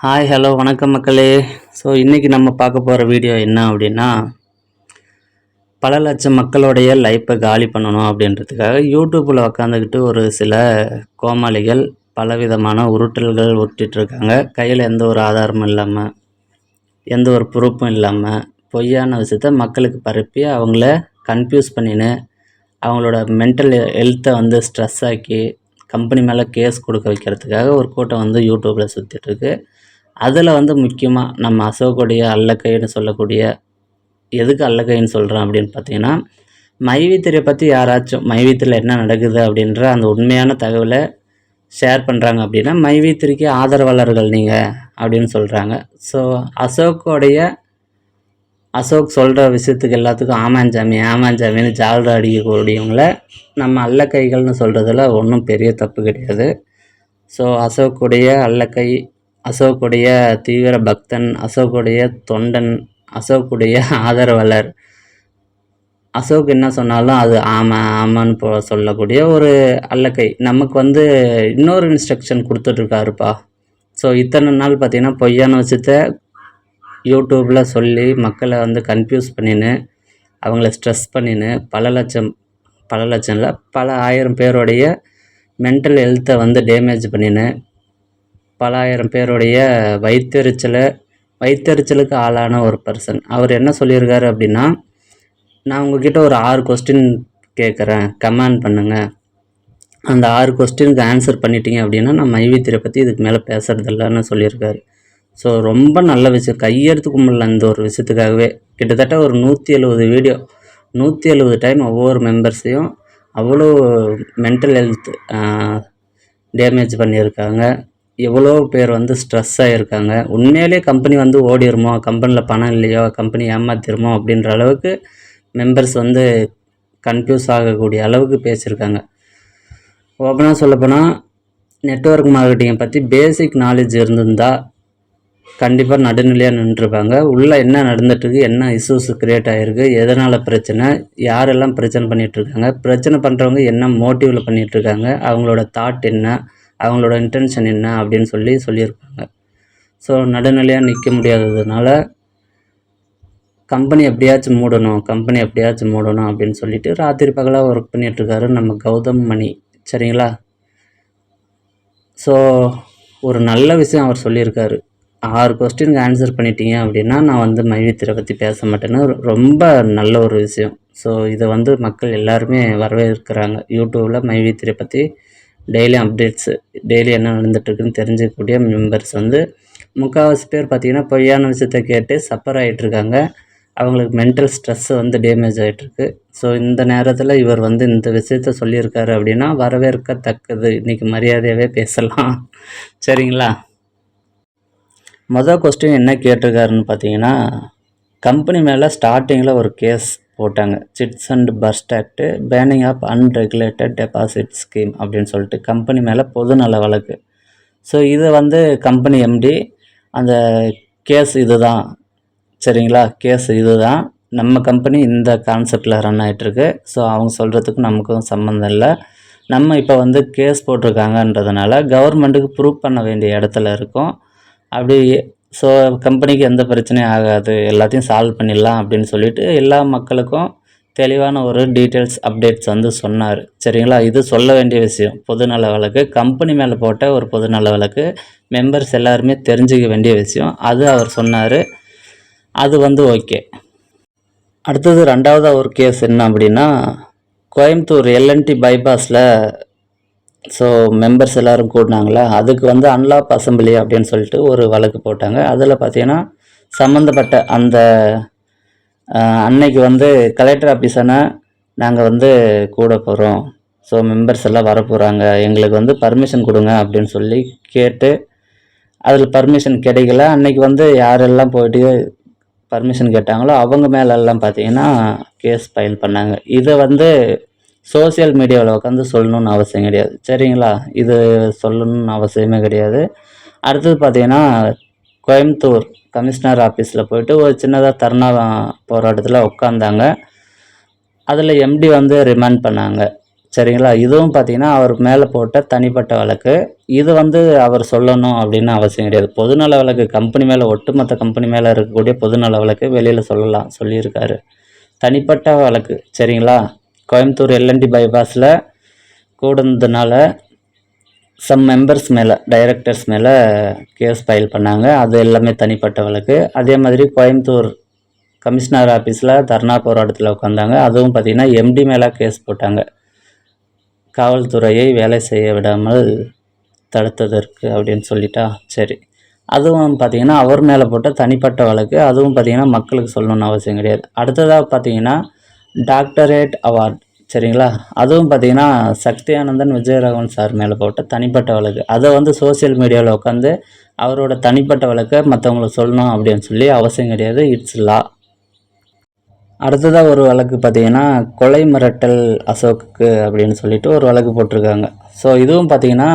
Hi hello வணக்கம் மக்களே. So இன்றைக்கி நம்ம பார்க்க போகிற வீடியோ என்ன அப்படின்னா பல லட்சம் மக்களுடைய லைஃப்பை காலி பண்ணணும் அப்படின்றதுக்காக யூடியூப்பில் உக்காந்துக்கிட்டு ஒரு சில கோமாளிகள் பலவிதமான உருட்டல்கள் உருட்டிட்ருக்காங்க கையில் எந்த ஒரு ஆதாரமும் இல்லாமல் எந்த ஒரு ப்ரூஃபும் இல்லாமல் பொய்யான விஷயத்த மக்களுக்கு பரப்பி அவங்கள கன்ஃபியூஸ் பண்ணின்னு அவங்களோட மென்டல் ஹெல்த்தை வந்து ஸ்ட்ரெஸ் ஆக்கி கம்பெனி மேலே கேஸ் கொடுக்க வைக்கிறதுக்காக ஒரு கூட்டம் வந்து யூடியூப்பில் சுற்றிட்டுருக்கு அதில் வந்து முக்கியமாக நம்ம அசோக்குடைய அல்லக்கைன்னு சொல்லக்கூடிய எதுக்கு அல்லக்கைன்னு சொல்கிறேன் அப்படின்னு பார்த்தீங்கன்னா மைவித்திரை பற்றி யாராச்சும் மைவித்திரியில் என்ன நடக்குது அப்படின்ற அந்த உண்மையான தகவலை ஷேர் பண்ணுறாங்க அப்படின்னா மைவித்திரிக்கு ஆதரவாளர்கள் நீங்கள் அப்படின்னு சொல்கிறாங்க ஸோ அசோக்குடைய அசோக் சொல்கிற விஷயத்துக்கு எல்லாத்துக்கும் ஆமாஞ்சாமி ஆமாஞ்சாமின்னு ஜால்ரா அடிக்கக்கூடியவங்கள நம்ம அல்லக்கைகள்னு சொல்கிறதுல ஒன்றும் பெரிய தப்பு கிடையாது. ஸோ அசோக்குடைய அல்லக்கை அசோக்குடைய தீவிர பக்தன் அசோக்குடைய தொண்டன் அசோக்குடைய ஆதரவாளர். அசோக் என்ன சொன்னாலும் அது ஆமாம் ஆமான்னு போ சொல்லக்கூடிய ஒரு அல்லக்கை நமக்கு வந்து இன்னொரு இன்ஸ்ட்ரக்ஷன் கொடுத்துட்ருக்காருப்பா ஸோ இத்தனை நாள் பார்த்திங்கன்னா பொய்யான விஷயத்த யூடியூப்பில் சொல்லி மக்களை வந்து கன்ஃபியூஸ் பண்ணின்னு அவங்கள ஸ்ட்ரெஸ் பண்ணின்னு பல லட்சம் பல லட்சம் இல்லை பல ஆயிரம் பேருடைய மென்டல் ஹெல்த்தை வந்து டேமேஜ் பண்ணின்னு பல ஆயிரம் பேருடைய வயிற்றெரிச்சலை வயிற்றெரிச்சலுக்கு ஆளான ஒரு பர்சன் அவர் என்ன சொல்லியிருக்காரு அப்படின்னா நான் உங்ககிட்ட ஒரு ஆறு கொஸ்டின் கேட்குறேன். கமெண்ட் பண்ணுங்கள் அந்த ஆறு கொஸ்டினுக்கு ஆன்சர் பண்ணிட்டீங்க அப்படின்னா நான் மைவித்திரை பற்றி இதுக்கு மேலே பேசுகிறதில்லன்னு சொல்லியிருக்காரு. ஸோ ரொம்ப நல்ல விஷயம். கையெடுத்து கும்பிடல இந்த ஒரு விஷயத்துக்காகவே. கிட்டத்தட்ட ஒரு நூற்றி எழுபது வீடியோ நூற்றி எழுபது டைம் ஒவ்வொரு மெம்பர்ஸையும் அவ்வளோ மென்டல் ஹெல்த் டேமேஜ் பண்ணியிருக்காங்க. எவ்வளோ பேர் வந்து ஸ்ட்ரெஸ் ஆகியிருக்காங்க உண்மையிலே கம்பெனி வந்து ஓடிருமோ? கம்பெனியில் பணம் இல்லையோ? கம்பெனி ஏமாத்திருமோ? அப்படின்ற அளவுக்கு மெம்பர்ஸ் வந்து கன்ஃபியூஸ் ஆகக்கூடிய அளவுக்கு பேசியிருக்காங்க. ஓப்பனாக சொல்லப்போனால் நெட்ஒர்க் மார்க்கெட்டிங்கை பற்றி பேசிக் நாலேஜ் இருந்திருந்தால் கண்டிப்பாக நடுநிலையாக நின்றுருப்பாங்க உள்ளே என்ன நடந்துட்டுருக்கு என்ன இஷ்யூஸ் க்ரியேட் ஆகிருக்கு எதனால் பிரச்சனை யாரெல்லாம் பிரச்சனை பண்ணிகிட்ருக்காங்க பிரச்சனை பண்ணுறவங்க என்ன மோட்டிவில் பண்ணிகிட்ருக்காங்க அவங்களோட தாட் என்ன அவங்களோட இன்டென்ஷன் என்ன அப்படின்னு சொல்லி சொல்லியிருப்பாங்க ஸோ நடுநிலையாக நிற்க முடியாததுனால கம்பெனி எப்படியாச்சும் மூடணும் கம்பெனி எப்படியாச்சும் மூடணும் அப்படின்னு சொல்லிட்டு ராத்திரி பகலாக ஒர்க் பண்ணிகிட்ருக்காரு நம்ம கௌதம் மணி. சரிங்களா? ஸோ ஒரு நல்ல விஷயம் அவர் சொல்லியிருக்காரு. ஆறு கொஸ்டினுக்கு ஆன்சர் பண்ணிட்டீங்க அப்படின்னா நான் வந்து மைவித்திரை பற்றி பேச மாட்டேன்னு ரொம்ப நல்ல ஒரு விஷயம். ஸோ இதை வந்து மக்கள் எல்லாருமே வரவேற்கிறாங்க. யூடியூப்பில் மைவித்திரை பற்றி டெய்லி அப்டேட்ஸு டெய்லி என்ன நடந்துகிட்ருக்குன்னு தெரிஞ்சிக்கக்கூடிய மெம்பர்ஸ் வந்து முக்கால்வாசி பேர் பார்த்திங்கன்னா பொய்யான விஷயத்த கேட்டு சஃபர் ஆகிட்ருக்காங்க அவங்களுக்கு மென்டல் ஸ்ட்ரெஸ்ஸு வந்து டேமேஜ் ஆகிட்டுருக்கு ஸோ இந்த நேரத்தில் இவர் வந்து இந்த விஷயத்த சொல்லியிருக்காரு அப்படின்னா வரவேற்கத்தக்கது. இன்றைக்கி மரியாதையாகவே பேசலாம். சரிங்களா? மொதல் கொஸ்டின் என்ன கேட்டிருக்காருன்னு பார்த்தீங்கன்னா கம்பெனி மேலே ஸ்டார்டிங்கில் ஒரு கேஸ் போட்டாங்க. Chits and first act banning of unregulated deposit scheme அப்படின்னு சொல்லிட்டு கம்பெனி மேலே பொதுநல வழக்கு. ஸோ இதை வந்து கம்பெனி எம்டி அந்த கேஸ் இது தான் சரிங்களா? கேஸ் இது தான் நம்ம கம்பெனி இந்த கான்செப்டில் ரன் ஆகிட்டுருக்கு ஸோ அவங்க சொல்கிறதுக்கு நமக்கும் சம்மந்தம் இல்லை. நம்ம இப்போ வந்து கேஸ் போட்டிருக்காங்கன்றதுனால கவர்மெண்ட்டுக்கு ப்ரூவ் பண்ண வேண்டிய இடத்துல இருக்கோம். அப்படி ஸோ கம்பெனிக்கு எந்த பிரச்சனையும் ஆகாது. எல்லாத்தையும் சால்வ் பண்ணிடலாம் அப்படின்னு சொல்லிட்டு எல்லா மக்களுக்கும் தெளிவான ஒரு டீட்டெயில்ஸ் அப்டேட்ஸ் வந்து சொன்னார். சரிங்களா? இது சொல்ல வேண்டிய விஷயம். பொதுநல வழக்கு கம்பெனி மேலே போட்ட ஒரு பொதுநல வழக்கு மெம்பர்ஸ் எல்லாருமே தெரிஞ்சுக்க வேண்டிய விஷயம். அது அவர் சொன்னார். அது வந்து ஓகே அடுத்தது ரெண்டாவதாக ஒரு கேஸ் என்ன அப்படின்னா கோயம்புத்தூர் எல்என்டி பைபாஸில் ஸோ மெம்பர்ஸ் எல்லோரும் கூடினாங்களா? அதுக்கு வந்து அன்லாப் அசம்பிளி அப்படின்னு சொல்லிட்டு ஒரு வழக்கு போட்டாங்க. அதில் பார்த்தீங்கன்னா சம்மந்தப்பட்ட அந்த அன்னைக்கு வந்து கலெக்டர் ஆஃபீஸான நாங்கள் வந்து கூட போகிறோம் ஸோ மெம்பர்ஸ் எல்லாம் வர போகிறாங்க எங்களுக்கு வந்து பர்மிஷன் கொடுங்க அப்படின்னு சொல்லி கேட்டு அதில் பர்மிஷன் கிடைக்கல. அன்னைக்கு வந்து யாரெல்லாம் போயிட்டு பர்மிஷன் கேட்டாங்களோ அவங்க மேலெல்லாம் பார்த்தீங்கன்னா கேஸ் ஃபைல் பண்ணாங்க. இதை வந்து சோசியல் மீடியாவில் உட்காந்து சொல்லணுன்னு அவசியம் கிடையாது. சரிங்களா? இது சொல்லணும்னு அவசியமே கிடையாது. அடுத்தது பார்த்திங்கன்னா கோயம்புத்தூர் கமிஷனர் ஆஃபீஸில் போயிட்டு ஒரு சின்னதாக தர்ணா போராட்டத்தில் உட்காந்தாங்க அதில் எம்டி வந்து ரிமாண்ட் பண்ணாங்க. சரிங்களா? இதுவும் பார்த்தீங்கன்னா அவர் மேலே போட்ட தனிப்பட்ட வழக்கு. இது வந்து அவர் சொல்லணும் அப்படின்னு அவசியம் கிடையாது. பொதுநல வழக்கு கம்பெனி மேலே ஒட்டுமொத்த கம்பெனி மேலே இருக்கக்கூடிய பொதுநல வழக்கு வெளியில் சொல்லலாம் சொல்லியிருக்காரு. தனிப்பட்ட வழக்கு சரிங்களா? கோயம்புத்தூர் எல்என்டி பைபாஸில் கூடுனதுனால சம் மெம்பர்ஸ் மேலே டைரக்டர்ஸ் மேலே கேஸ் ஃபைல் பண்ணாங்க. அது எல்லாமே தனிப்பட்ட வழக்கு அதே மாதிரி கோயம்புத்தூர் கமிஷனர் ஆஃபீஸில் தர்ணா போராட்டத்தில் உட்காந்தாங்க அதுவும் பார்த்திங்கன்னா எம்டி மேலே கேஸ் போட்டாங்க. காவல்துறையை வேலை செய்ய விடாமல் தடுத்ததற்கு அப்படின்னு சொல்லிட்டா. சரி. அதுவும் பார்த்திங்கன்னா அவர் மேலே போட்ட தனிப்பட்ட வழக்கு அதுவும் பார்த்திங்கன்னா மக்களுக்கு சொல்லணும்னு அவசியம் கிடையாது. அடுத்ததாக பார்த்திங்கன்னா டாக்டரேட் அவார்ட் சரிங்களா? அதுவும் பார்த்தீங்கன்னா சக்தியானந்தன் விஜயராகவன் சார் மேலே போட்ட தனிப்பட்ட வழக்கு. அதை வந்து சோஷியல் மீடியாவில் உட்காந்து அவரோட தனிப்பட்ட வழக்கை மற்றவங்களுக்கு சொல்லணும் அப்படின்னு சொல்லி அவசியம் கிடையாது. இட்ஸ் லா அடுத்ததாக ஒரு வழக்கு பார்த்தீங்கன்னா கொலை மிரட்டல் அசோக்குக்கு அப்படின்னு சொல்லிட்டு ஒரு வழக்கு போட்டிருக்காங்க. ஸோ இதுவும் பார்த்தீங்கன்னா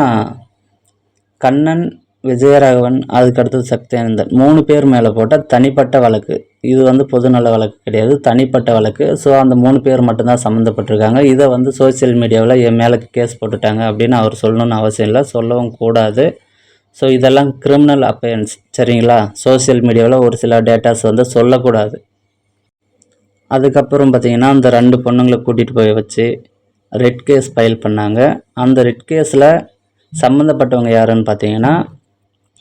கண்ணன் விஜயராகவன் அதுக்கடுத்தது சக்தியானந்தன். மூணு பேர் மேலே போட்ட தனிப்பட்ட வழக்கு. இது வந்து பொதுநல வழக்கு கிடையாது. தனிப்பட்ட வழக்கு. ஸோ அந்த மூணு பேர் மட்டும்தான் சம்மந்தப்பட்டிருக்காங்க. இதை வந்து சோஷியல் மீடியாவில் என் மேலே கேஸ் போட்டுட்டாங்க அப்படின்னு அவர் சொல்லணும்னு அவசியம் இல்லை. சொல்லவும் கூடாது. ஸோ இதெல்லாம் கிரிமினல் அஃபென்ஸ் சரிங்களா? சோஷியல் மீடியாவில் ஒரு சில டேட்டாஸ் வந்து சொல்லக்கூடாது. அதுக்கப்புறம் பார்த்தீங்கன்னா அந்த ரெண்டு பொண்ணுங்களை கூட்டிகிட்டு போய் வச்சு ரெட் கேஸ் ஃபைல் பண்ணாங்க. அந்த ரெட் கேஸில் சம்மந்தப்பட்டவங்க யாருன்னு பார்த்தீங்கன்னா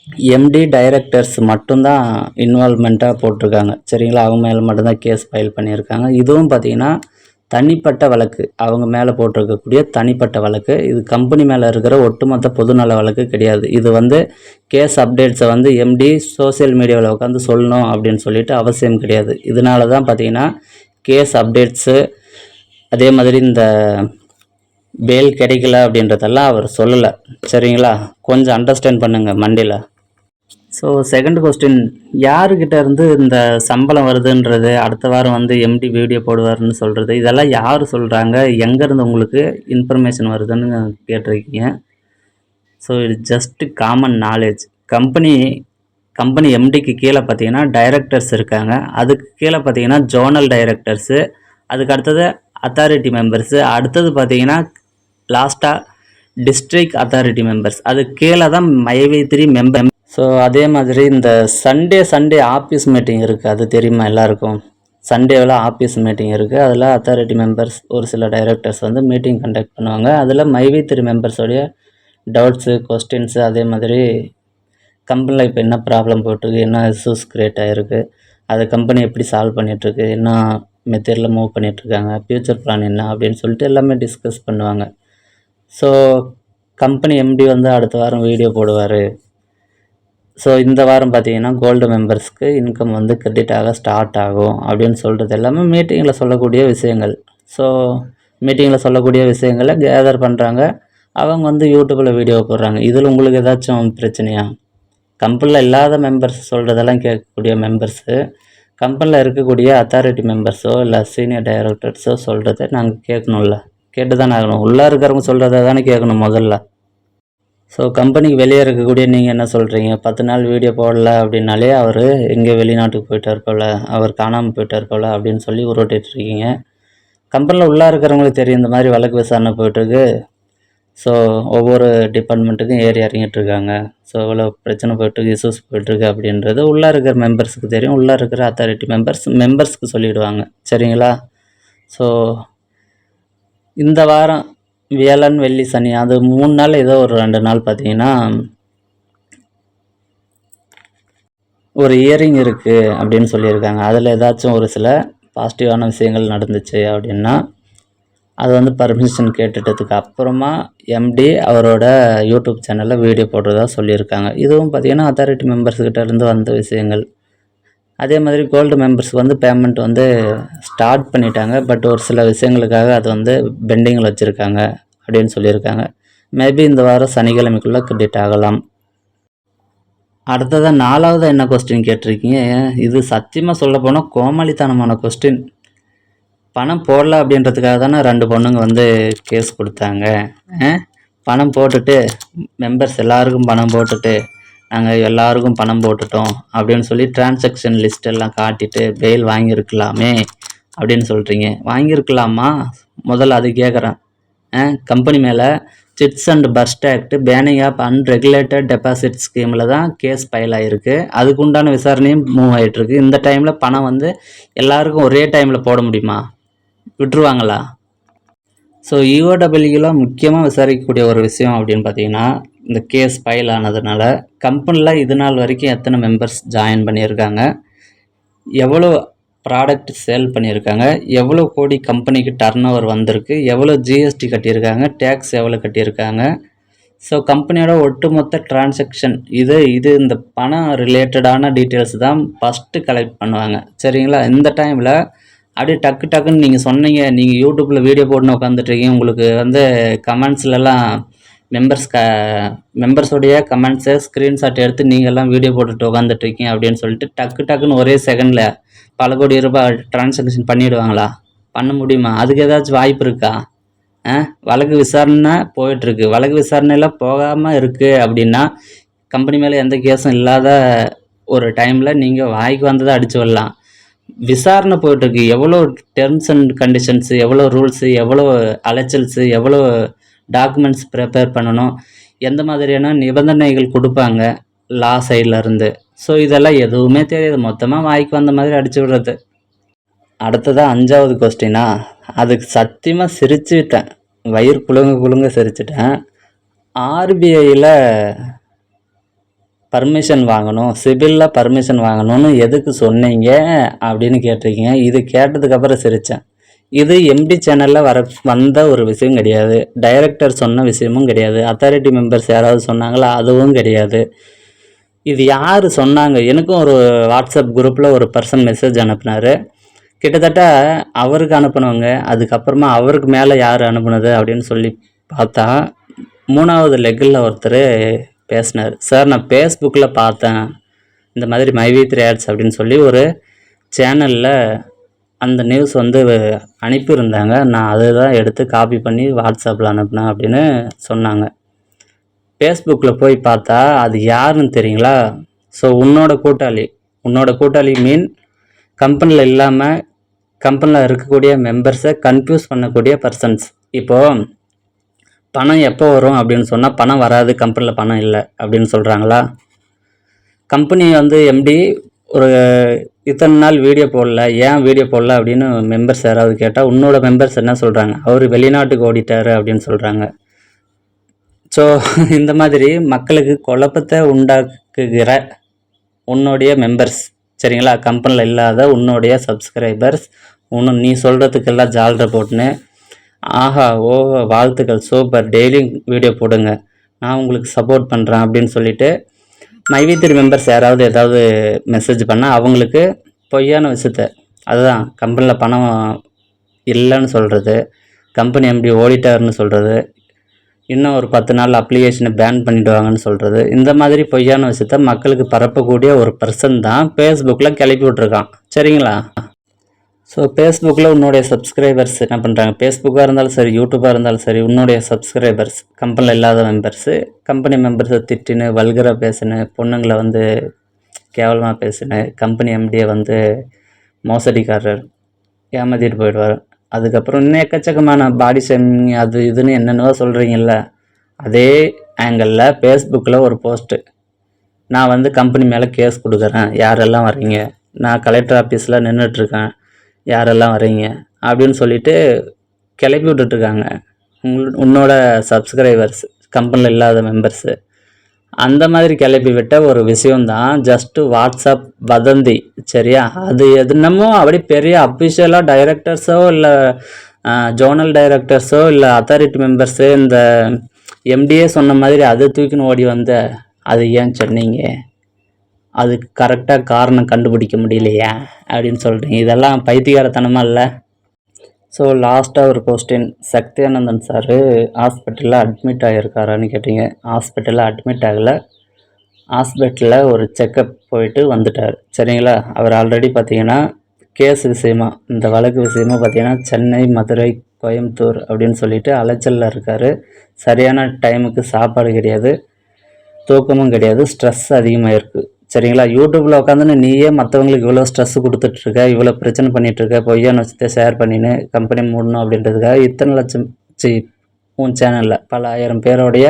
எம்டி டைரக்டர்ஸ் மட்டும்தான் இன்வால்மெண்ட்டாக போட்டிருக்காங்க. சரிங்களா? அவங்க மேலே மட்டும்தான் கேஸ் ஃபைல் பண்ணியிருக்காங்க. இதுவும் பார்த்தீங்கன்னா தனிப்பட்ட வழக்கு. அவங்க மேலே போட்டிருக்கக்கூடிய தனிப்பட்ட வழக்கு. இது கம்பெனி மேலே இருக்கிற ஒட்டுமொத்த பொதுநல வழக்கு கிடையாது. இது வந்து கேஸ் அப்டேட்ஸை வந்து எம்டி சோஷியல் மீடியாவில் உட்காந்து சொல்லணும் அப்படின்னு சொல்லிட்டு அவசியம் கிடையாது. இதனால தான் பார்த்தீங்கன்னா கேஸ் அப்டேட்ஸு அதே மாதிரி இந்த பேல் கிடைக்கல அப்படின்றதெல்லாம் அவர் சொல்லலை. சரிங்களா? கொஞ்சம் அண்டர்ஸ்டாண்ட் பண்ணுங்கள் மண்டியில். ஸோ செகண்ட் கொஸ்டின் யாருக்கிட்ட இருந்து இந்த சம்பளம் வருதுன்றது அடுத்த வாரம் வந்து எம்டி வீடியோ போடுவார்னு சொல்கிறது இதெல்லாம் யார் சொல்கிறாங்க எங்கேருந்து உங்களுக்கு இன்ஃபர்மேஷன் வருதுன்னு கேட்டிருக்கீங்க. ஸோ இது just common knowledge company company எம்டிக்கு கீழே பார்த்தீங்கன்னா டைரக்டர்ஸ் இருக்காங்க. அதுக்கு கீழே பார்த்தீங்கன்னா ஜோனல் டைரக்டர்ஸு அதுக்கு அடுத்தது அத்தாரிட்டி மெம்பர்ஸு அடுத்தது பார்த்தீங்கன்னா லாஸ்ட்டாக டிஸ்ட்ரிக்ட் அத்தாரிட்டி மெம்பர்ஸ் அது கீழே தான் மைவேத்திரி மெம்பர் ஸோ அதே மாதிரி இந்த சண்டே சண்டே ஆஃபீஸ் மீட்டிங் இருக்குது அது தெரியுமா எல்லாருக்கும்? சண்டேவில் ஆஃபீஸ் மீட்டிங் இருக்குது அதில் அத்தாரிட்டி மெம்பர்ஸ் ஒரு சில டைரக்டர்ஸ் வந்து மீட்டிங் கண்டக்ட் பண்ணுவாங்க. அதில் மைவி திரு மெம்பர்ஸோடைய டவுட்ஸு கொஸ்டின்ஸு அதே மாதிரி கம்பெனியில் இப்போ என்ன ப்ராப்ளம் போட்டிருக்கு என்ன இஷ்யூஸ் க்ரியேட் ஆகிருக்கு அதை கம்பெனி எப்படி சால்வ் பண்ணிகிட்ருக்கு என்ன மெத்தடில் மூவ் பண்ணிகிட்ருக்காங்க ஃப்யூச்சர் பிளான் என்ன அப்படின்னு சொல்லிட்டு எல்லாமே டிஸ்கஸ் பண்ணுவாங்க. ஸோ கம்பெனி எம்டி வந்து அடுத்த வாரம் வீடியோ போடுவார். ஸோ இந்த வாரம் பார்த்தீங்கன்னா கோல்டு மெம்பர்ஸ்க்கு இன்கம் வந்து கிரெடிட் ஆக ஸ்டார்ட் ஆகும் அப்படின்னு சொல்கிறது எல்லாமே மீட்டிங்கில் சொல்லக்கூடிய விஷயங்கள். ஸோ மீட்டிங்கில் சொல்லக்கூடிய விஷயங்களை கேதர் பண்ணுறாங்க அவங்க வந்து யூடியூப்பில் வீடியோ போடுறாங்க. இதில் உங்களுக்கு ஏதாச்சும் பிரச்சனையா? கம்பெனியில் இல்லாத மெம்பர்ஸ் சொல்கிறதெல்லாம் கேட்கக்கூடிய மெம்பர்ஸு கம்பெனியில் இருக்கக்கூடிய அத்தாரிட்டி மெம்பர்ஸோ இல்லை சீனியர் டைரக்டர்ஸோ சொல்கிறத நாங்கள் கேட்கணும்ல. கேட்டு தானே ஆகணும். உள்ளே இருக்கிறவங்க சொல்கிறத தானே கேட்கணும் முதல்ல. ஸோ கம்பெனிக்கு வெளியே இருக்கக்கூடிய நீங்கள் என்ன சொல்கிறீங்க பத்து நாள் வீடியோ போடல அப்படின்னாலே அவர் எங்கே வெளிநாட்டுக்கு போயிட்டார் இருக்கோல அவர் காணாமல் போயிட்டார் போல அப்படின்னு சொல்லி உருவாட்டிட்டுருக்கீங்க கம்பெனியில் உள்ளே இருக்கிறவங்களுக்கு தெரியும் இந்த மாதிரி வழக்கு விசாரணை போயிட்டுருக்கு. ஸோ ஒவ்வொரு டிபார்ட்மெண்ட்டுக்கும் ஏறி இறங்கிட்டு இருக்காங்க. ஸோ இவ்வளோ பிரச்சனை போயிட்டுருக்கு இஷ்யூஸ் போயிட்டுருக்கு அப்படின்றது உள்ளே இருக்கிற மெம்பர்ஸுக்கு தெரியும். உள்ளே இருக்கிற அத்தாரிட்டி மெம்பர்ஸ் மெம்பர்ஸ்க்கு சொல்லிவிடுவாங்க சரிங்களா? ஸோ இந்த வாரம் வியாழன் வெள்ளி சனி. அது மூணு நாள் ஏதோ ஒரு ரெண்டு நாள் பார்த்தீங்கன்னா ஒரு இயரிங் இருக்குது அப்படின்னு சொல்லியிருக்காங்க. அதில் ஏதாச்சும் ஒரு சில பாசிட்டிவான விஷயங்கள் நடந்துச்சு அப்படின்னா அது வந்து பர்மிஷன் கேட்டுட்டதுக்கு அப்புறமா எம்டி அவரோட யூடியூப் சேனலில் வீடியோ போடுறதா சொல்லியிருக்காங்க. இதுவும் பார்த்திங்கன்னா அத்தாரிட்டி மெம்பர்ஸ்கிட்ட இருந்து வந்த விஷயங்கள். அதே மாதிரி கோல்டு மெம்பர்ஸ் வந்து பேமெண்ட் வந்து ஸ்டார்ட் பண்ணிட்டாங்க. பட் ஒரு சில விஷயங்களுக்காக அது வந்து பெண்டிங்கில் வச்சுருக்காங்க அப்படின்னு சொல்லியிருக்காங்க. மேபி இந்த வாரம் சனிக்கிழமைக்குள்ளே கிரெடிட் ஆகலாம். அடுத்ததாக நாலாவது என்ன கொஸ்டின் கேட்டிருக்கீங்க? இது சத்தியமாக சொல்ல போனால் கோமாளித்தனமான கொஸ்டின் பணம் போடல அப்படின்றதுக்காக தானே ரெண்டு பொண்ணுங்க வந்து கேஸ் கொடுத்தாங்க. பணம் போட்டுட்டு மெம்பர்ஸ் எல்லாருக்கும் பணம் போட்டுட்டு நாங்கள் எல்லாருக்கும் பணம் போட்டுட்டோம் அப்படின்னு சொல்லி டிரான்சாக்ஷன் லிஸ்ட்டெல்லாம் காட்டிட்டு பெயில் வாங்கியிருக்கலாமே அப்படின்னு சொல்கிறீங்க வாங்கியிருக்கலாமா? முதல்ல அது கேட்குறேன் கம்பெனி மேலே chits and first act banning of unregulated deposit ஸ்கீமில் தான் கேஸ் ஃபைல் ஆகிருக்கு அதுக்குண்டான விசாரணையும் மூவ் ஆகிட்டுருக்கு இந்த டைமில் பணம் வந்து எல்லாருக்கும் ஒரே டைமில் போட முடியுமா? விட்டுருவாங்களா? ஸோ இஓடபிள்யூவில் முக்கியமாக விசாரிக்கக்கூடிய ஒரு விஷயம் அப்படின்னு பார்த்தீங்கன்னா இந்த கேஸ் ஃபைல் ஆனதுனால கம்பெனியில் இது நாள் வரைக்கும் எத்தனை மெம்பர்ஸ் ஜாயின் பண்ணியிருக்காங்க எவ்வளோ ப்ராடக்ட் சேல் பண்ணியிருக்காங்க எவ்வளோ கோடி கம்பெனிக்கு டர்ன் ஓவர் வந்திருக்கு எவ்வளோ ஜிஎஸ்டி கட்டியிருக்காங்க டேக்ஸ் எவ்வளோ கட்டியிருக்காங்க. ஸோ கம்பெனியோட ஒட்டுமொத்த டிரான்சாக்ஷன் இது இது இந்த பணம் ரிலேட்டடான டீட்டெயில்ஸ் தான் ஃபஸ்ட்டு கலெக்ட் பண்ணுவாங்க. சரிங்களா? இந்த டைமில் அப்படியே டக்கு டக்குன்னு நீங்கள் சொன்னீங்க நீங்கள் யூடியூப்பில் வீடியோ போட்டுன்னு உட்காந்துட்ருக்கீங்க உங்களுக்கு வந்து கமெண்ட்ஸ்லலாம் மெம்பர்ஸ் க மெம்பர்ஸோடைய கமெண்ட்ஸை ஸ்க்ரீன்ஷாட் எடுத்து நீங்கள்லாம் வீடியோ போட்டுட்டு உட்காந்துட்ருக்கீங்க அப்படின்னு சொல்லிட்டு டக்கு டக்குன்னு ஒரே செகண்டில் பல கோடி ரூபாய் டிரான்சாக்ஷன் பண்ணிவிடுவாங்களா பண்ண முடியுமா? அதுக்கு ஏதாச்சும் வாய்ப்பு இருக்கா? ஆ? வழக்கு விசாரணை போயிட்டுருக்கு. வழக்கு விசாரணையில் போகாமல் இருக்குது அப்படின்னா கம்பெனி மேலே எந்த கேஸும் இல்லாத ஒரு டைமில் நீங்கள் வாய்க்கு வந்ததை அடித்து வரலாம். விசாரணை போயிட்டுருக்கு. எவ்வளோ டெர்ம்ஸ் அண்ட் கண்டிஷன்ஸு எவ்வளோ ரூல்ஸு எவ்வளோ அலைச்சல்ஸு எவ்வளோ டாக்குமெண்ட்ஸ் ப்ரிப்பேர் பண்ணணும். எந்த மாதிரியான நிபந்தனைகள் கொடுப்பாங்க? லா சைட்லேருந்து ஸோ இதெல்லாம் எதுவுமே தெரியாது. மொத்தமாக வாய்க்கு வந்த மாதிரி அடிச்சு விடுறது. அடுத்ததாக அஞ்சாவது கொஸ்டினா அதுக்கு சத்தியமாக சிரிச்சுட்டேன். வயிறு குழுங்க குலுங்க சிரிச்சிட்டேன். ஆர்பிஐயில் பர்மிஷன் வாங்கணும். சிபிலில் பர்மிஷன் வாங்கணும்னு எதுக்கு சொன்னீங்க? அப்படின்னு கேட்டிருக்கீங்க. இது கேட்டதுக்கப்புறம் சிரித்தேன் இது எம்டி சேனலில் வர வந்த ஒரு விஷயம் கிடையாது. டைரக்டர் சொன்ன விஷயமும் கிடையாது. அத்தாரிட்டி மெம்பர்ஸ் யாராவது சொன்னாங்களா அதுவும் கிடையாது. இது யார் சொன்னாங்க? எனக்கும் ஒரு வாட்ஸ்அப் குரூப்பில் ஒரு பர்சன் மெசேஜ் அனுப்புனார். கிட்டத்தட்ட அவருக்கு அனுப்புனவங்க அதுக்கப்புறமா அவருக்கு மேலே யார் அனுப்புனது அப்படின்னு சொல்லி பார்த்தா மூணாவது லெக்கில் ஒருத்தர் பேசினார். சார் நான் ஃபேஸ்புக்கில் பார்த்தேன். இந்த மாதிரி மைவி த்ரீ ஆட்ஸ் அப்படின்னு சொல்லி ஒரு சேனலில் அந்த நியூஸ் வந்து அனுப்பியிருந்தாங்க. நான் அதை தான் எடுத்து காப்பி பண்ணி வாட்ஸ்அப்பில் அனுப்புனேன் அப்படின்னு சொன்னாங்க. ஃபேஸ்புக்கில் போய் பார்த்தா அது யாருன்னு தெரியுங்களா? ஸோ உன்னோட கூட்டாளி. உன்னோட கூட்டாளி மீன் கம்பெனியில் இல்லாமல் கம்பெனியில் இருக்கக்கூடிய மெம்பர்ஸை கன்ஃபியூஸ் பண்ணக்கூடிய பர்சன்ஸ் இப்போது பணம் எப்போ வரும் அப்படின்னு சொன்னால் பணம் வராது கம்பெனியில் பணம் இல்லை அப்படின்னு சொல்கிறாங்களா கம்பெனி வந்து எம்டி ஒரு இத்தனை நாள் வீடியோ போடல ஏன் வீடியோ போடல அப்படின்னு மெம்பர்ஸ் யாராவது கேட்டால் உன்னோட மெம்பர்ஸ் என்ன சொல்கிறாங்க அவர் வெளிநாட்டுக்கு ஓடிட்டாரு அப்படின்னு சொல்கிறாங்க ஸோ இந்த மாதிரி மக்களுக்கு குழப்பத்தை உண்டாக்குகிற உன்னுடைய மெம்பர்ஸ் சரிங்களா? கம்பெனியில் இல்லாத உன்னுடைய சப்ஸ்கிரைபர்ஸ் உன்னு நீ சொல்கிறதுக்கெல்லாம் ஜால்ரை போட்டுன்னு ஆஹா ஓ வாழ்த்துக்கள் சூப்பர் டெய்லியும் வீடியோ போடுங்க. நான் உங்களுக்கு சப்போர்ட் பண்ணுறேன் அப்படின்னு சொல்லிவிட்டு மைவித்திரி மெம்பர்ஸ் யாராவது ஏதாவது மெசேஜ் பண்ணால் அவங்களுக்கு பொய்யான விஷயத்த அதுதான் கம்பெனியில் பணம் இல்லைன்னு சொல்கிறது கம்பெனி எப்படி ஓடிட்டார்னு சொல்கிறது இன்னும் ஒரு பத்து நாள் அப்ளிகேஷனை பேன் பண்ணிவிடுவாங்கன்னு சொல்கிறது இந்த மாதிரி பொய்யான விஷயத்த மக்களுக்கு பரப்பக்கூடிய ஒரு பர்சன் தான் ஃபேஸ்புக்கில் கிளப்பி விட்ருக்கான் சரிங்களா? ஸோ ஃபேஸ்புக்கில் உன்னுடைய சப்ஸ்கிரைபர்ஸ் என்ன பண்ணுறாங்க ஃபேஸ்புக்காக இருந்தாலும் சரி யூடியூப்பாக இருந்தாலும் சரி உன்னுடைய சப்ஸ்கிரைபர்ஸ் கம்பெனியில் இல்லாத மெம்பர்ஸு கம்பெனி மெம்பர்ஸை திட்டின்னு வல்கராக பேசுன்னு பொண்ணுங்களை வந்து கேவலமாக பேசுன்னு கம்பெனி எம்டியை வந்து மோசடிக்காரர் ஏமாத்திட்டு போயிடுவார். அதுக்கப்புறம் இன்னும் எக்கச்சக்கமான பாடி ஷேமிங் அது இதுன்னு என்னென்னவோ சொல்கிறீங்கல்ல அதே ஆங்கிளில் ஃபேஸ்புக்கில் ஒரு போஸ்ட்டு நான் வந்து கம்பெனி மேலே கேஸ் கொடுக்குறேன். யாரெல்லாம் வர்றீங்க? நான் கலெக்டர் ஆஃபீஸில் நின்றுட்டுருக்கேன் யாரெல்லாம் வர்றீங்க அப்படின்னு சொல்லிட்டு கிளப்பி விட்டுட்ருக்காங்க. உங்கள் உன்னோட சப்ஸ்கிரைபர்ஸ் கம்பெனியில் இல்லாத மெம்பர்ஸு அந்த மாதிரி கிளப்பி விட்ட ஒரு விஷயந்தான் ஜஸ்ட்டு வாட்ஸ்அப் வதந்தி சரியா? அது எதுனமோ அப்படி பெரிய அஃபிஷியலாக டைரக்டர்ஸோ இல்லை ஜோனல் டைரக்டர்ஸோ இல்லை அத்தாரிட்டி மெம்பர்ஸு இந்த எம்டிஏ சொன்ன மாதிரி அதை தூக்கின்னு ஓடி வந்த அது ஏன் சொன்னீங்க? அதுக்கு கரெக்டாக காரணம் கண்டுபிடிக்க முடியலையா அப்படின்னு சொல்கிறீங்க இதெல்லாம் பைத்தியகாரத்தனமாக இல்லை? ஸோ லாஸ்ட்டாக ஒரு கொஸ்டின் சக்தியானந்தன் சார் ஹாஸ்பிட்டலில் அட்மிட் ஆகியிருக்காரான்னு கேட்டீங்க. ஹாஸ்பிட்டலில் அட்மிட் ஆகலை. ஹாஸ்பிட்டலில் ஒரு செக்கப் போயிட்டு வந்துட்டார். சரிங்களா? அவர் ஆல்ரெடி பார்த்தீங்கன்னா கேஸ் விஷயமா இந்த வழக்கு விஷயமா பார்த்தீங்கன்னா சென்னை மதுரை கோயம்புத்தூர் அப்படின்னு சொல்லிட்டு அலைச்சலில் இருக்கார். சரியான டைமுக்கு சாப்பாடு கிடையாது. தூக்கமும் கிடையாது. ஸ்ட்ரெஸ் அதிகமாக இருக்குது சரிங்களா? யூடியூப்பில் உட்காந்துன்னு நீயே மற்றவங்களுக்கு இவ்வளோ ஸ்ட்ரெஸ் கொடுத்துட்ருக்க இவ்வளோ பிரச்சனை பண்ணிகிட்ருக்க பொய்யான விஷயத்தை ஷேர் பண்ணின்னு கம்பெனி மூடணும் அப்படின்றதுக்காக இத்தனை லட்சம் சி உன் சேனலில் பல ஆயிரம் பேரோடைய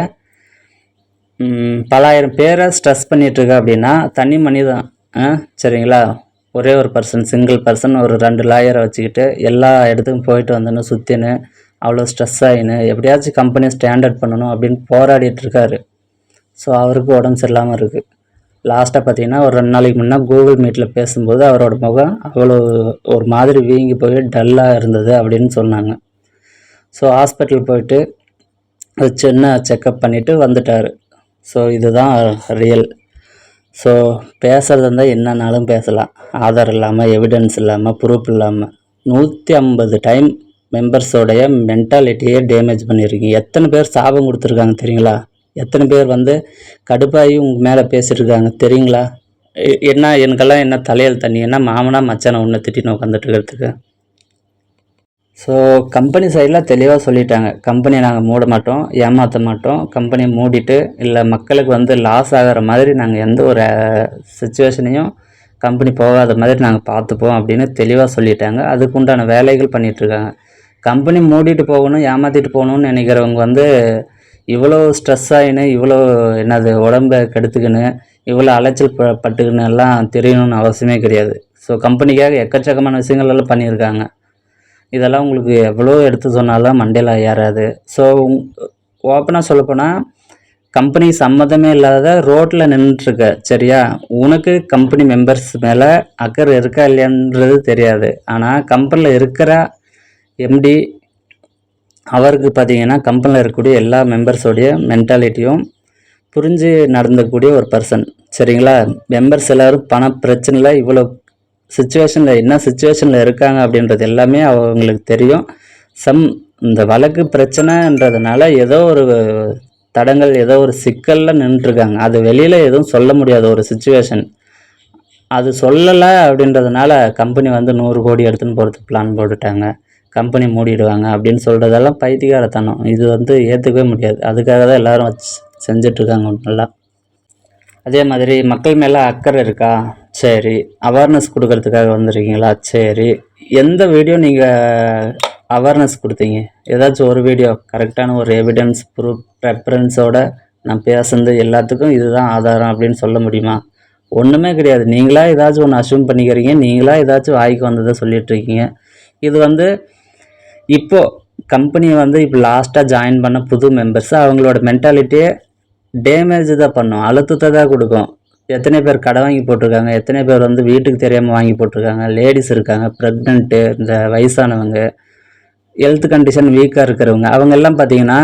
பல ஆயிரம் பேரை ஸ்ட்ரெஸ் பண்ணிகிட்ருக்க அப்படின்னா தனி மனிதன் ஆ சரிங்களா? ஒரே ஒரு பர்சன் சிங்கிள் பர்சன் ஒரு ரெண்டு லாயரை வச்சுக்கிட்டு எல்லா இடத்துக்கும் போயிட்டு வந்தேன்னு சுற்றின்னு அவ்வளோ ஸ்ட்ரெஸ் ஆகின்னு எப்படியாச்சும் கம்பெனியை ஸ்டாண்டர்ட் பண்ணணும் அப்படின்னு போராடிட்டு இருக்காரு ஸோ அவருக்கு உடம்பு சரியில்லாமல் இருக்குது லாஸ்ட்டாக பார்த்தீங்கன்னா ஒரு ரெண்டு நாளைக்கு முன்னே கூகுள் மீட்டில் பேசும்போது அவரோட முகம் அவ்வளோ ஒரு மாதிரி வீங்கி போய் டல்லாக இருந்தது அப்படின்னு சொன்னாங்க. ஸோ ஹாஸ்பிட்டல் போயிட்டு ஒரு சின்ன செக்கப் பண்ணிவிட்டு வந்துட்டார். ஸோ இதுதான் ரியல் ஸோ பேசுறது இருந்தால் என்னன்னாலும் பேசலாம். ஆதார் இல்லாமல் எவிடன்ஸ் இல்லாமல் ப்ரூஃப் இல்லாமல் நூற்றி ஐம்பது டைம் மெம்பர்ஸோடைய மென்டாலிட்டியே டேமேஜ் பண்ணியிருக்கீங்க எத்தனை பேர் சாபம் கொடுத்துருக்காங்க தெரியுங்களா? எத்தனை பேர் வந்து கடுப்பாகி உங்கள் மேலே பேசிகிட்ருக்காங்க தெரியுங்களா? எ- என்ன எனக்கெல்லாம் என்ன தலையில் தண்ணி என்ன மாமனா மச்சானை ஒன்று திட்டின்னு உட்காந்துட்டு இருக்கிறதுக்கு ஸோ கம்பெனி சைடில் தெளிவாக சொல்லிட்டாங்க. கம்பெனியை நாங்கள் மூட மாட்டோம் ஏமாற்ற மாட்டோம். கம்பெனியை மூடிட்டு இல்லை மக்களுக்கு வந்து லாஸ் ஆகிற மாதிரி நாங்கள் எந்த ஒரு சுச்சுவேஷனையும் கம்பெனி போகாத மாதிரி நாங்கள் பார்த்துப்போம் அப்படின்னு தெளிவாக சொல்லிட்டாங்க. அதுக்கு உண்டான வேலைகள் பண்ணிகிட்ருக்காங்க கம்பெனி மூடிட்டு போகணும் ஏமாற்றிட்டு போகணும்னு நினைக்கிறவங்க வந்து இவ்வளோ ஸ்ட்ரெஸ் ஆகின்னு இவ்வளோ என்னது உடம்பை கெடுத்துக்கின்னு இவ்வளோ அலைச்சல் ப பட்டுக்கின்னு எல்லாம் தெரியணும்னு அவசியமே கிடையாது. ஸோ கம்பெனிக்காக எக்கச்சக்கமான விஷயங்கள் எல்லாம் பண்ணியிருக்காங்க. இதெல்லாம் உங்களுக்கு எவ்வளோ எடுத்து சொன்னாலும் மண்டையில் ஏறாது. ஸோ ஓப்பனாக சொல்லப்போனால் கம்பெனி சம்மதமே இல்லாத ரோட்டில் நின்றுட்டுருக்க சரியா? உனக்கு கம்பெனி மெம்பர்ஸ் மேலே அக்கறை இருக்கா இல்லையான்றது தெரியாது. ஆனால் கம்பெனியில் இருக்கிற எம்டி அவருக்கு பார்த்தீங்கன்னா கம்பெனியில் இருக்கக்கூடிய எல்லா மெம்பர்ஸோடைய மென்டாலிட்டியும் புரிஞ்சு நடந்துக்கூடிய ஒரு பர்சன் சரிங்களா? மெம்பர்ஸ் எல்லோரும் பண பிரச்சனையில் இவ்வளோ சுச்சுவேஷனில் என்ன சுச்சுவேஷனில் இருக்காங்க அப்படின்றது எல்லாமே அவங்களுக்கு தெரியும். சம் இந்த வழக்கு பிரச்சனைன்றதுனால ஏதோ ஒரு தடங்கள் ஏதோ ஒரு சிக்கலில் நின்றுருக்காங்க. அது வெளியில் எதுவும் சொல்ல முடியாத ஒரு சுச்சுவேஷன் அது சொல்லலை அப்படின்றதுனால கம்பெனி வந்து நூறு கோடி எடுத்துன்னு போகிறதுக்கு பிளான் போட்டுட்டாங்க. கம்பெனி மூடிடுவாங்க அப்படின்னு சொல்கிறதெல்லாம் பைத்தியக்காரத்தனம் இது வந்து ஏற்றுக்கவே முடியாது. அதுக்காக தான் எல்லாரும் வச்சு செஞ்சிட்ருக்காங்க நல்லா. அதே மாதிரி மக்கள் மேலே அக்கறை இருக்கா? சரி. அவேர்னஸ் கொடுக்கறதுக்காக வந்திருக்கீங்களா? சரி. எந்த வீடியோ நீங்கள் அவேர்னஸ் கொடுத்தீங்க? ஏதாச்சும் ஒரு வீடியோ கரெக்டான ஒரு எவிடன்ஸ் ப்ரூஃப் ரெஃபரன்ஸோட நான் பேசுனது எல்லாத்துக்கும் இதுதான் ஆதாரம் அப்படின்னு சொல்ல முடியுமா? ஒன்றுமே கிடையாது. நீங்களா ஏதாச்சும் ஒன்று அசியூம் பண்ணிக்கிறீங்க. நீங்களாக ஏதாச்சும் வாய்க்கு வந்ததை சொல்லிகிட்ருக்கீங்க இது வந்து இப்போது கம்பெனி வந்து இப்போ லாஸ்ட்டாக ஜாயின் பண்ண புது மெம்பர்ஸ் அவங்களோட மென்டாலிட்டியே டேமேஜ் தான் பண்ணும். அழுத்தத்தை தான் கொடுக்கும். எத்தனை பேர் கடை வாங்கி போட்டிருக்காங்க எத்தனை பேர் வந்து வீட்டுக்கு தெரியாமல் வாங்கி போட்டிருக்காங்க லேடிஸ் இருக்காங்க ப்ரெக்னென்ட்டு இந்த வயசானவங்க ஹெல்த் கண்டிஷன் வீக்காக இருக்கிறவங்க அவங்கெல்லாம் பார்த்தீங்கன்னா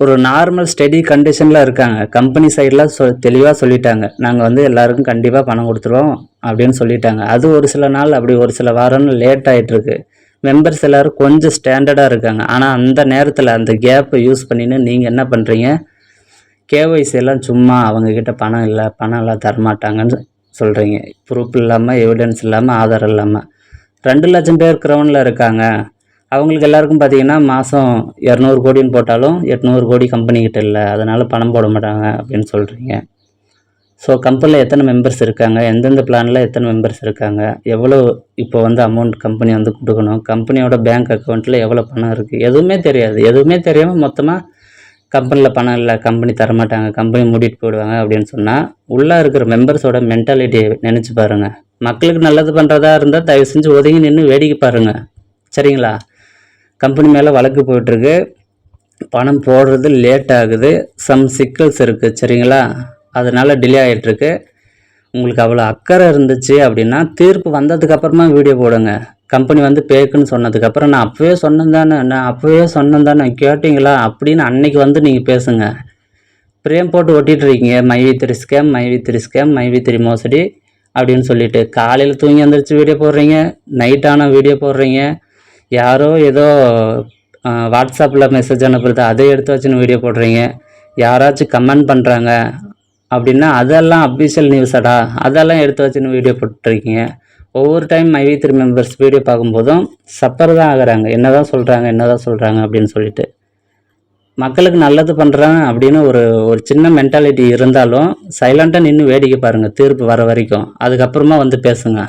ஒரு நார்மல் ஸ்டெடி கண்டிஷனில் இருக்காங்க. கம்பெனி சைடில் சொ தெளிவாக சொல்லிட்டாங்க. நாங்கள் வந்து எல்லாருக்கும் கண்டிப்பாக பணம் கொடுத்துருவோம் அப்படின்னு சொல்லிட்டாங்க. அது ஒரு சில நாள் அப்படி ஒரு சில வாரம்னு லேட் ஆகிட்டுருக்கு மெம்பர்ஸ் எல்லோரும் கொஞ்சம் ஸ்டாண்டர்டாக இருக்காங்க. ஆனால் அந்த நேரத்தில் அந்த கேப்பை யூஸ் பண்ணின்னு நீங்கள் என்ன பண்ணுறீங்க கேஒய்சி எல்லாம் சும்மா அவங்கக்கிட்ட பணம் இல்லை பணம் எல்லாம் தரமாட்டாங்கன்னு சொல்கிறீங்க ப்ரூஃப் இல்லாமல் எவிடன்ஸ் இல்லாமல் ஆதாரம் இல்லாமல் ரெண்டு லட்சம் பேர் க்ரௌண்டில் இருக்காங்க. அவங்களுக்கு எல்லாருக்கும் பார்த்தீங்கன்னா மாதம் இரநூறு கோடின்னு போட்டாலும் எட்நூறு கோடி கம்பெனிக்கிட்ட இல்லை அதனால் பணம் போட மாட்டாங்க அப்படின்னு சொல்கிறீங்க ஸோ கம்பெனியில் எத்தனை மெம்பர்ஸ் இருக்காங்க? எந்தெந்த பிளானில் எத்தனை மெம்பர்ஸ் இருக்காங்க? எவ்வளோ இப்போ வந்து அமௌண்ட் கம்பெனி வந்து கொடுக்கணும்? கம்பெனியோட பேங்க் அக்கௌண்ட்டில் எவ்வளோ பணம் இருக்குது எதுவுமே தெரியாது. எதுவுமே தெரியாமல் மொத்தமாக கம்பெனியில் பணம் இல்லை கம்பெனி தரமாட்டாங்க கம்பெனி மூடிட்டு போயிடுவாங்க அப்படின்னு சொன்னால் உள்ளே இருக்கிற மெம்பர்ஸோட மென்டாலிட்டியை நினச்சி பாருங்கள் மக்களுக்கு நல்லது பண்ணுறதா இருந்தால் தயவு செஞ்சு ஒதுங்கி நின்று வேடிக்கை பாருங்கள் சரிங்களா? கம்பெனி மேலே வழக்கு போயிட்டுருக்கு. பணம் போடுறது லேட் ஆகுது. சம் சிக்கல்ஸ் இருக்குது சரிங்களா? அதனால் டிலே ஆகிட்டுருக்கு உங்களுக்கு அவ்வளோ அக்கறை இருந்துச்சு அப்படின்னா தீர்ப்பு வந்ததுக்கப்புறமா வீடியோ போடுங்க. கம்பெனி வந்து பேக்குன்னு சொன்னதுக்கப்புறம் நான் அப்போவே சொன்னேன் தானே நான் அப்போவே சொன்னேன் தானே கேட்டிங்களா அப்படின்னு அன்னைக்கு வந்து நீங்கள் பேசுங்க. பிரேம் போட்டு ஒட்டிகிட்டு இருக்கீங்க மைவி ஸ்கேம் மைவி ஸ்கேம் மை மோசடி அப்படின்னு சொல்லிட்டு. காலையில் தூங்கி எந்திரிச்சு வீடியோ போடுறீங்க நைட்டான வீடியோ போடுறீங்க. யாரோ ஏதோ வாட்ஸ்அப்பில் மெசேஜ் அனுப்புறது அதை எடுத்து வச்சுன்னு வீடியோ போடுறீங்க. யாராச்சும் கமெண்ட் பண்ணுறாங்க அப்படின்னா அதெல்லாம் அஃபிஷியல் நியூஸடா அதெல்லாம் எடுத்து வச்சுன்னு வீடியோ போட்டுருக்கீங்க. ஒவ்வொரு time My V three members video பார்க்கும்போதும் சப்பர் தான் ஆகுறாங்க. என்ன தான் சொல்கிறாங்க என்ன தான் சொல்கிறாங்க அப்படின்னு சொல்லிட்டு. மக்களுக்கு நல்லது பண்ணுறேன் அப்படின்னு ஒரு ஒரு சின்ன மென்டாலிட்டி இருந்தாலும் சைலண்ட்டாக நின்று வேடிக்கை பாருங்கள் தீர்ப்பு வர வரைக்கும். அதுக்கப்புறமா வந்து பேசுங்க.